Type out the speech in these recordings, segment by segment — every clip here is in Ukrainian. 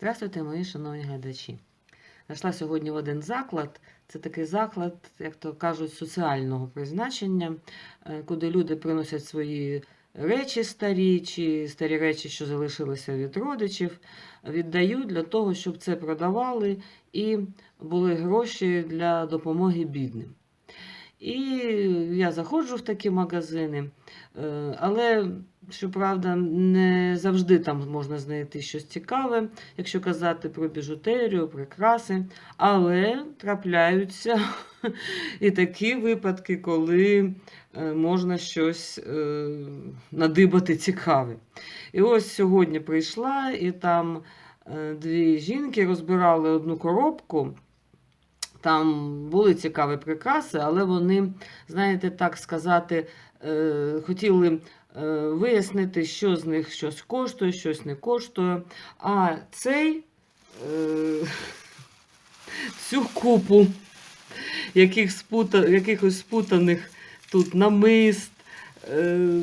Здравствуйте, мої шановні глядачі. Зайшла сьогодні в один заклад. Це такий заклад, як то кажуть, соціального призначення, е, куди люди приносять свої речі старі чи старі речі, що залишилися від родичів, віддають для того, щоб це продавали і були гроші для допомоги бідним. І я заходжу в такі магазини, е, але, щоправда, не завжди там можна знайти щось цікаве, якщо казати про біжутерію, прикраси. Але трапляються і такі випадки, коли е, можна щось е, надибати цікаве. І ось сьогодні прийшла, і там е, дві жінки розбирали одну коробку. Там були цікаві прикраси, але вони, знаєте, так сказати, хотіли вияснити, що з них щось коштує, щось не коштує. А цей е, всю купу яких спута, якихось спутаних тут намист, е,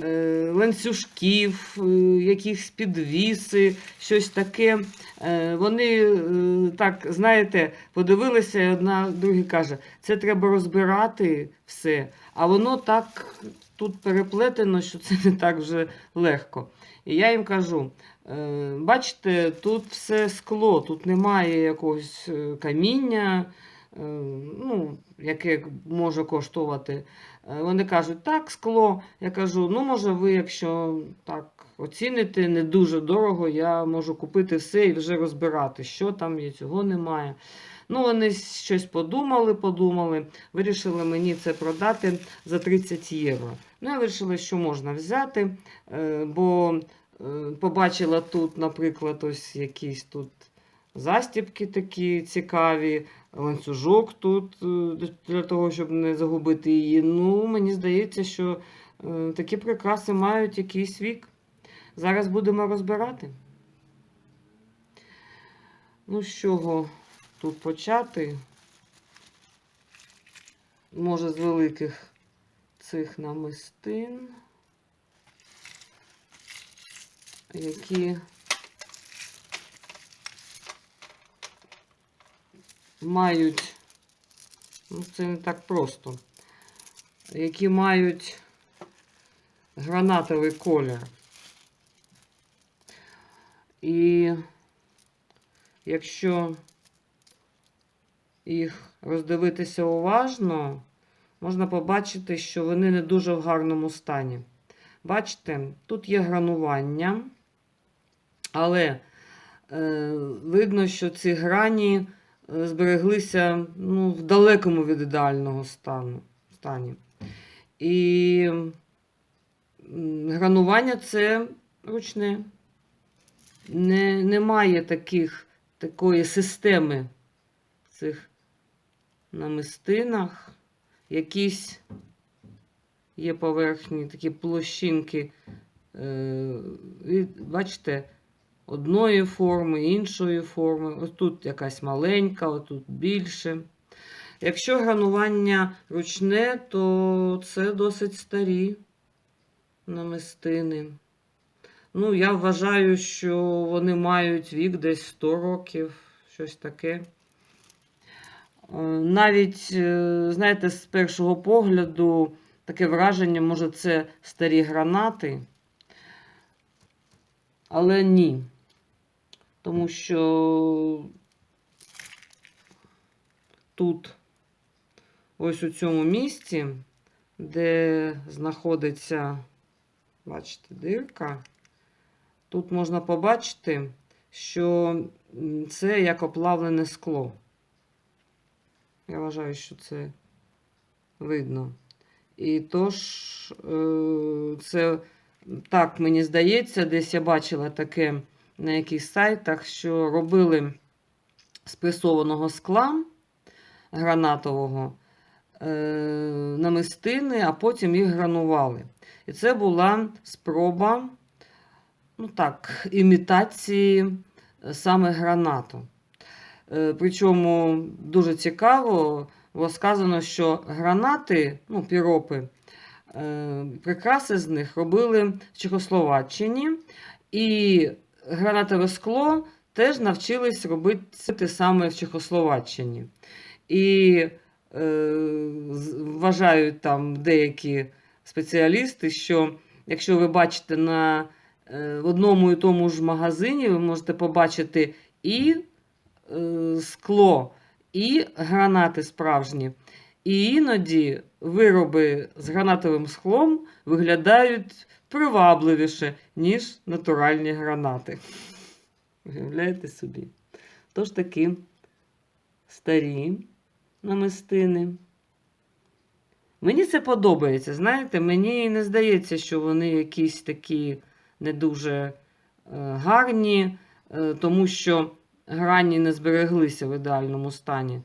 е, ланцюжків, е, якісь підвіси, щось таке. Е, Вони е, так, знаєте, подивилися, і одна другій каже, це треба розбирати все. А воно так тут переплетено, що це не так вже легко. І я їм кажу: е, бачите, тут все скло, тут немає якогось е, каміння, е, ну, яке може коштувати. Вони кажуть, так, скло. Я кажу, ну, може, ви, якщо так оціните не дуже дорого, я можу купити все і вже розбирати, що там є, цього немає. Ну, вони щось подумали, подумали, вирішили мені це продати за 30 євро. Ну, я вирішила, що можна взяти, е, бо е, побачила тут, наприклад, ось якісь тут застібки такі цікаві, ланцюжок тут е, для того, щоб не загубити її. Ну, мені здається, що такі прикраси мають якийсь вік. Зараз будемо розбирати. Ну, з чого тут почати? Може, з великих цих намистин, які мають, ну це не так просто, які мають гранатовий колір. І якщо їх роздивитися уважно, можна побачити, що вони не дуже в гарному стані. Бачите, тут є гранування, але е, видно, що ці грані е, збереглися ну, в далекому від ідеального стану, стані. І гранування це ручне. Не, немає таких, такої системи в цих намистинах. Якісь є поверхні такі площинки, е, бачите, одної форми, іншої форми. Ось тут якась маленька, ось тут більше. Якщо гранування ручне, то це досить старі намистини. Ну, я вважаю, що вони мають вік десь 100 років, щось таке. Е, Навіть, е, знаєте, з першого погляду таке враження, може, це старі гранати. Але ні. Тому що тут, ось у цьому місці, де знаходиться, бачите, дирка, тут можна побачити, що це як оплавлене скло. Я вважаю, що це видно. І тож, е, це так мені здається, десь я бачила таке на якихось сайтах, що робили з пресованого скла гранатового е, намистини, а потім їх гранували. І це була спроба, ну так, імітації саме гранату. Е, Причому дуже цікаво було сказано, що гранати, ну, піропи, е, прикраси з них робили в Чехословаччині, і гранатове скло теж навчились робити саме в Чехословаччині. І е, вважають там деякі спеціалісти, що якщо ви бачите на е, в одному і тому ж магазині, ви можете побачити і скло, і гранати справжні. І іноді вироби з гранатовим склом виглядають привабливіше, ніж натуральні гранати. Уявляєте собі? Тож такі старі намистини. Мені це подобається. Знаєте, мені не здається, що вони якісь такі не дуже е, гарні, е, тому що грані не збереглися в ідеальному стані.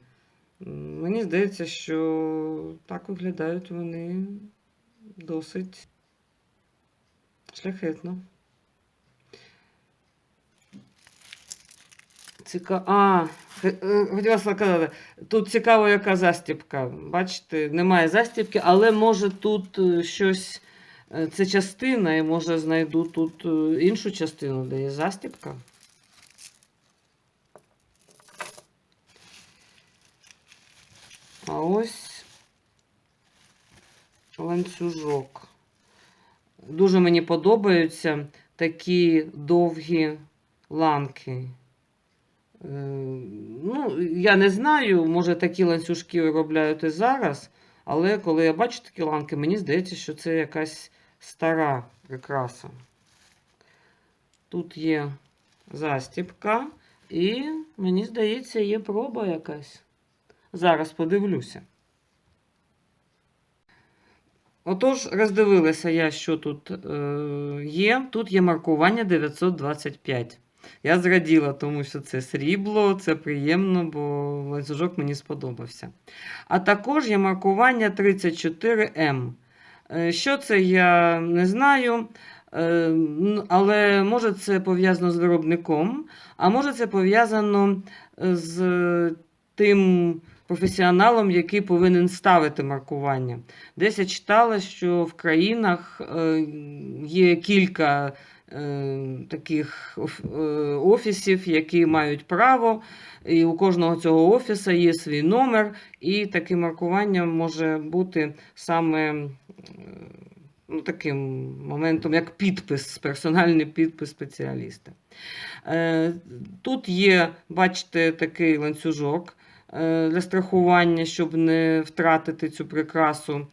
Мені здається, що так виглядають вони досить шляхетно. Ціка... А, е, хотіла сказати, тут цікаво, яка застібка. Бачите, немає застібки, але може тут е, щось. е, Це частина, і може знайду тут іншу частину, де є застібка. А ось ланцюжок. Дуже мені подобаються такі довгі ланки. Е, Ну, я не знаю, може такі ланцюжки виробляють і зараз, але коли я бачу такі ланки, мені здається, що це якась стара прикраса. Тут є застіпка, і мені здається, є проба якась. Зараз подивлюся. Отож, роздивилася я, що тут е, є. Тут є маркування 925. Я зраділа, тому що це срібло, це приємно, бо ланцюжок мені сподобався. А також є маркування 34М. Е, Що це, я не знаю. Е, Але може це пов'язано з виробником, а може це пов'язано з тим професіоналом, який повинен ставити маркування. Десь я читала, що в країнах е, є кілька е, таких е, офісів, які мають право, і у кожного цього офісу є свій номер, і таке маркування може бути саме ну, таким моментом, як підпис, персональний підпис спеціаліста. Тут є, бачите, такий ланцюжок для страхування, щоб не втратити цю прикрасу.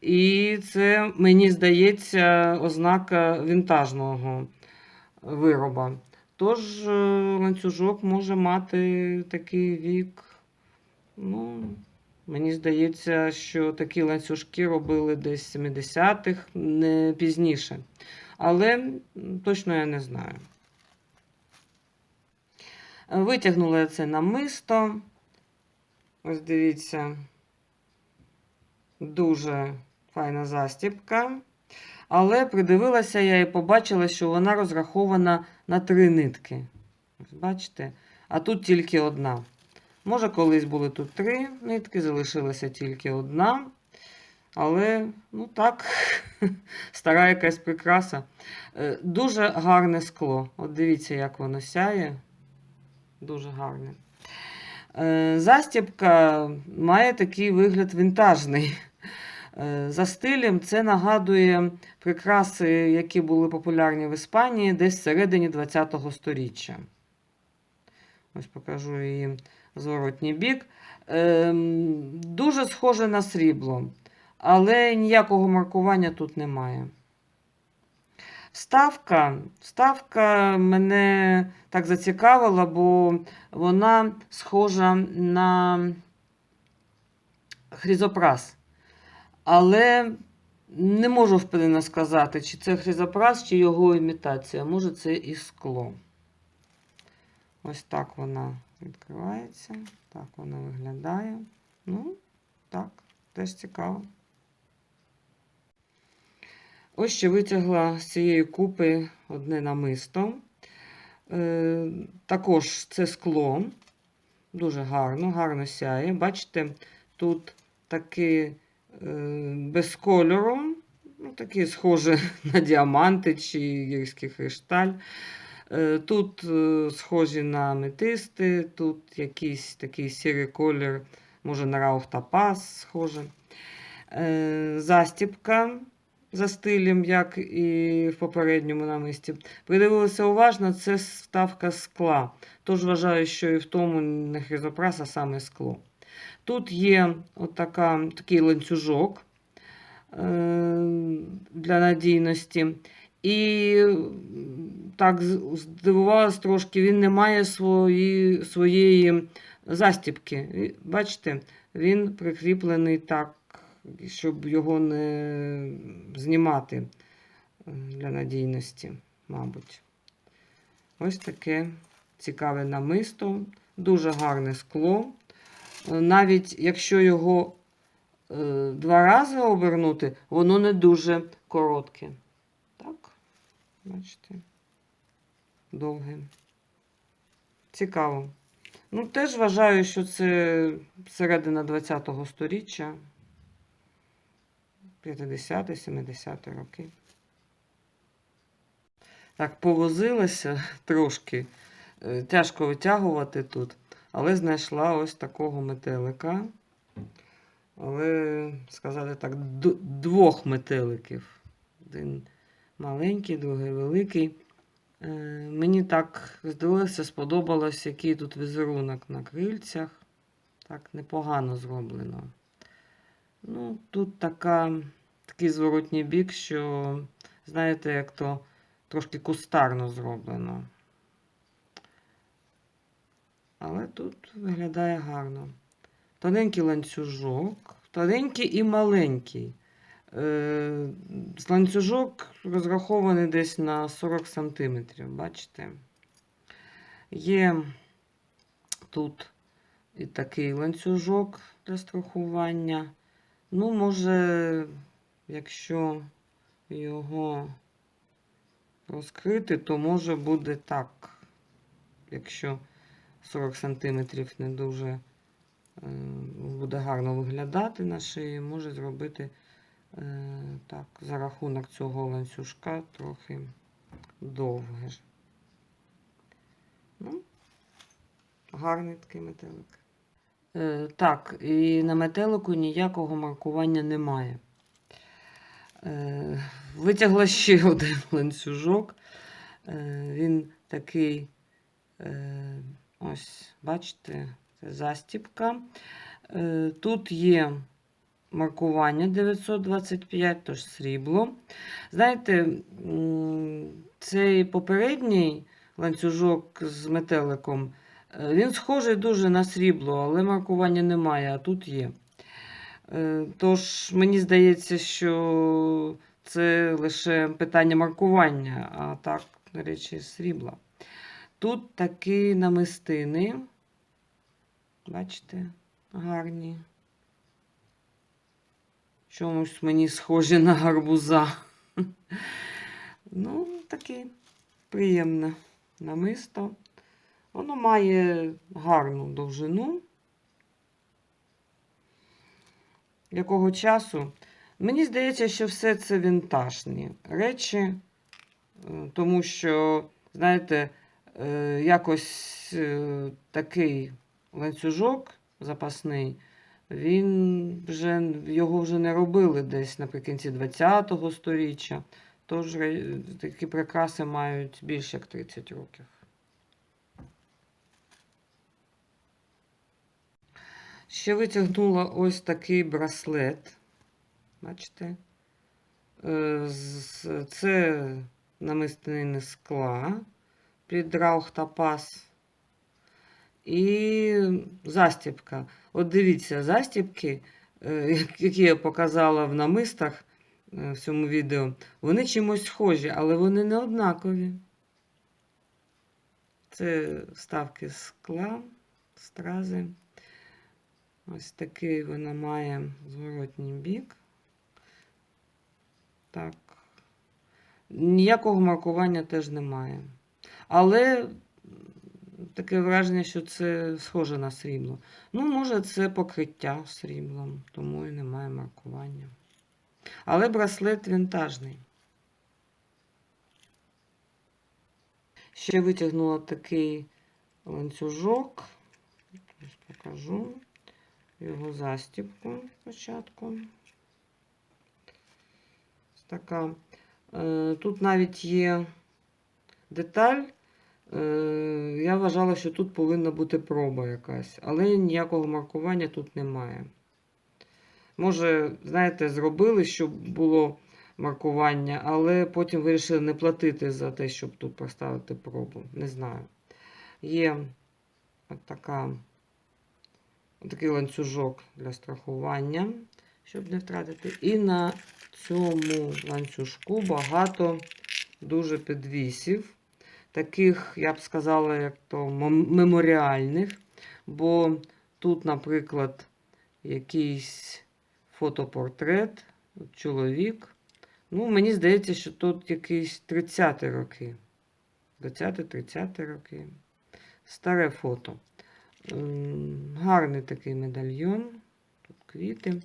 І це, мені здається, ознака вінтажного вироба. Тож е, ланцюжок може мати такий вік. Ну, мені здається, що такі ланцюжки робили десь 70-х, не пізніше. Але точно я не знаю. Е, Витягнула я це намисто. Ось дивіться, дуже файна застібка. Але придивилася я і побачила, що вона розрахована на три нитки. Ось Бачите? А тут тільки одна. Може, колись були тут три нитки, залишилася тільки одна. Але, ну так, стара якась прикраса. Е, Дуже гарне скло. От дивіться, як воно сяє. Дуже гарне. Е, Застібка має такий вигляд вінтажний. Е, За стилем це нагадує прикраси, які були популярні в Іспанії десь всередині ХХ століття. Ось покажу її зворотній бік. Ем, Дуже схоже на срібло, але ніякого маркування тут немає. Вставка, вставка мене так зацікавила, бо вона схожа на хризопрас. Але не можу впевнено сказати, чи це хризопрас, чи його імітація. Може, це і скло. Ось так вона відкривається. Так вона виглядає. Ну, так, теж цікаво. Ось ще витягла з цієї купи одне намисто. Е, також це скло. Дуже гарно, гарно сяє. Бачите, тут таке е, без кольору, ну, таке схоже на діаманти чи гірський кришталь. Е, Тут схожі на метисти, тут якийсь такий сірий колір, може на Раух та Пас схоже. Застіпка за стилем, як і в попередньому намисті. Придивилися уважно, це вставка скла. Тож вважаю, що і в тому не хризопрас, а саме скло. Тут є отака, такий ланцюжок е, для надійності. І так здивувалась трошки, він не має свої, своєї застіпки. Бачите, він прикріплений так, щоб його не знімати для надійності, мабуть. Ось таке цікаве намисто, дуже гарне скло. Е, Навіть якщо його е, два рази обернути, воно не дуже коротке. Так, бачите, довге. Цікаво. Ну, теж вважаю, що це середина 20-го сторіччя. 50-70 роки. Так, повозилася трошки. Е, Тяжко витягувати тут, але знайшла ось такого метелика. Але, сказати так, двох метеликів. Один маленький, другий великий. Е, Мені так здалося, сподобалось, який тут візерунок на крильцях. Так непогано зроблено. Ну, тут така, такий зворотній бік, що, знаєте, як то трошки кустарно зроблено. Але тут виглядає гарно. Тоненький ланцюжок, тоненький і маленький. Е, ланцюжок розрахований десь на 40 см, бачите? Є тут і такий ланцюжок для страхування. Ну, може, якщо його розкрити, то може буде так. Якщо 40 см не дуже е, буде гарно виглядати на шиї, може зробити е, так, за рахунок цього ланцюжка трохи довге. Ну, гарний такий метелик. Е, так, і на метелику ніякого маркування немає. Е, витягла ще один ланцюжок. Е, він такий, ось, бачите, це застіпка. Тут є маркування 925, тож срібло. Знаєте, цей попередній ланцюжок з метеликом, він схожий дуже на срібло, але маркування немає, а тут є. Е, Тож мені здається, що це лише питання маркування, а так, речі, срібла. Тут такі намистини. Бачите, гарні. Чомусь мені схожі на гарбуза. Ну, таке приємне намисто. Воно має гарну довжину. Якого часу? Мені здається, що все це вінтажні речі, е, тому що, знаєте, е, якось е, такий ланцюжок запасний, він вже, його вже не робили десь наприкінці 20-го сторіччя. Тож такі прикраси мають більше як 30 років. Ще витягнула ось такий браслет. Бачите? Е, Це намистини скла під раух та пас. І застібка. От дивіться, застібки, е, які я показала в намистах е, в цьому відео, вони чимось схожі, але вони не однакові. Це вставки скла, стрази. Ось такий вона має зворотній бік. Так. Ніякого маркування теж немає. Але таке враження, що це схоже на срібло. Ну, може, це покриття сріблом, тому і немає маркування. Але браслет вінтажний. Ще витягнула такий ланцюжок. Покажу його застібку спочатку. Така. Е, Тут навіть є деталь. Е, Я вважала, що тут повинна бути проба якась, але ніякого маркування тут немає. Може, знаєте, зробили, щоб було маркування, але потім вирішили не платити за те, щоб тут поставити пробу. Не знаю. Є от така, такий ланцюжок для страхування, щоб не втратити. І на цьому ланцюжку багато дуже підвісів. Таких, я б сказала, як то меморіальних. Бо тут, наприклад, якийсь фотопортрет, чоловік. Ну, мені здається, що тут якісь 30-ті роки. 20-30 роки. Старе фото. Гарний такий медальйон. Тут квіти.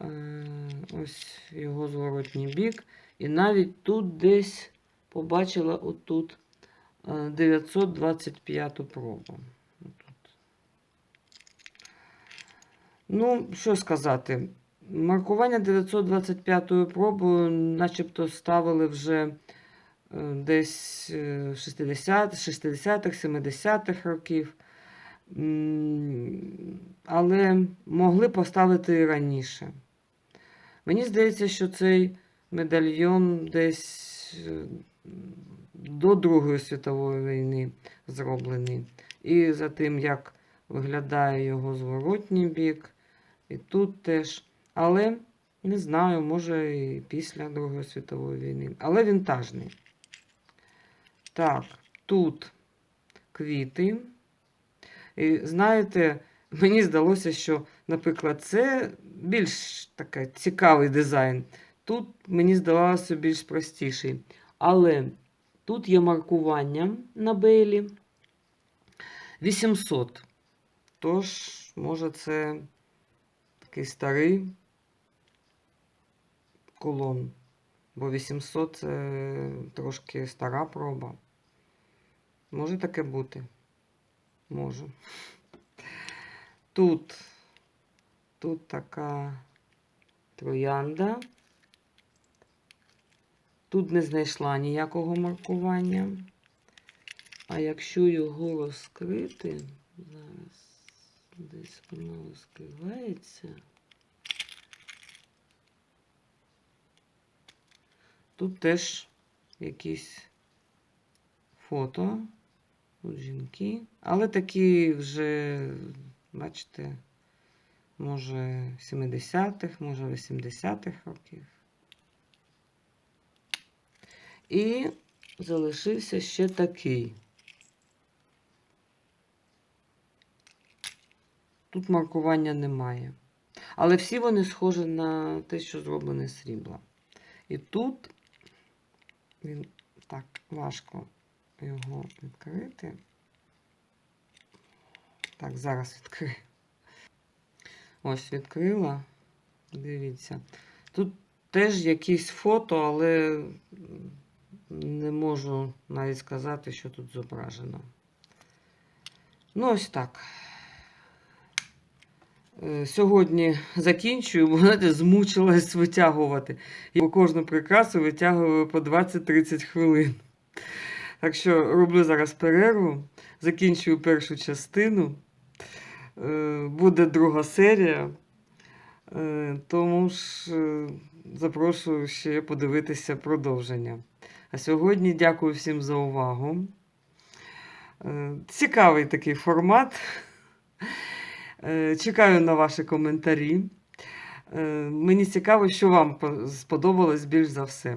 Е, Ось його зворотній бік. І навіть тут десь побачила отут е, 925 пробу. Отут. Ну, що сказати, маркування 925 пробою начебто ставили вже е, десь е, 60, 60-х, 70-х років. Але могли поставити і раніше. Мені здається, що цей медальйон десь е, до Другої світової війни зроблений. І за тим, як виглядає його зворотній бік, і тут теж. Але не знаю, може і після Другої світової війни. Але вінтажний. Так, тут квіти. І знаєте, мені здалося, що, наприклад, це більш такий цікавий дизайн. Тут мені здавалося більш простіший. Але тут є маркування на бейлі 800. Тож, може, це такий старий колон. Бо 800 це трошки стара проба. Може таке бути. Може. Тут, тут така троянда. Тут не знайшла ніякого маркування. А якщо його розкрити, зараз десь воно розкривається. Тут теж якісь фото. Тут жінки. Але такі вже, бачите, може 70-х, може 80-х років. І залишився ще такий. Тут маркування немає. Але всі вони схожі на те, що зроблене з срібла. І тут він так важко його відкрити. Так, зараз відкрию. Ось відкрила. Дивіться. Тут теж якісь фото, але не можу навіть сказати, що тут зображено. Ну, ось так. Е, Сьогодні закінчую, бо знаєте, змучилась витягувати. По кожну прикрасу витягую по 20-30 хвилин. Так що роблю зараз перерву, закінчую першу частину. Е, Буде друга серія. Е, Тому ж е, запрошую ще подивитися продовження. А сьогодні дякую всім за увагу. Цікавий такий формат. Чекаю на ваші коментарі. Мені цікаво, що вам сподобалось більш за все.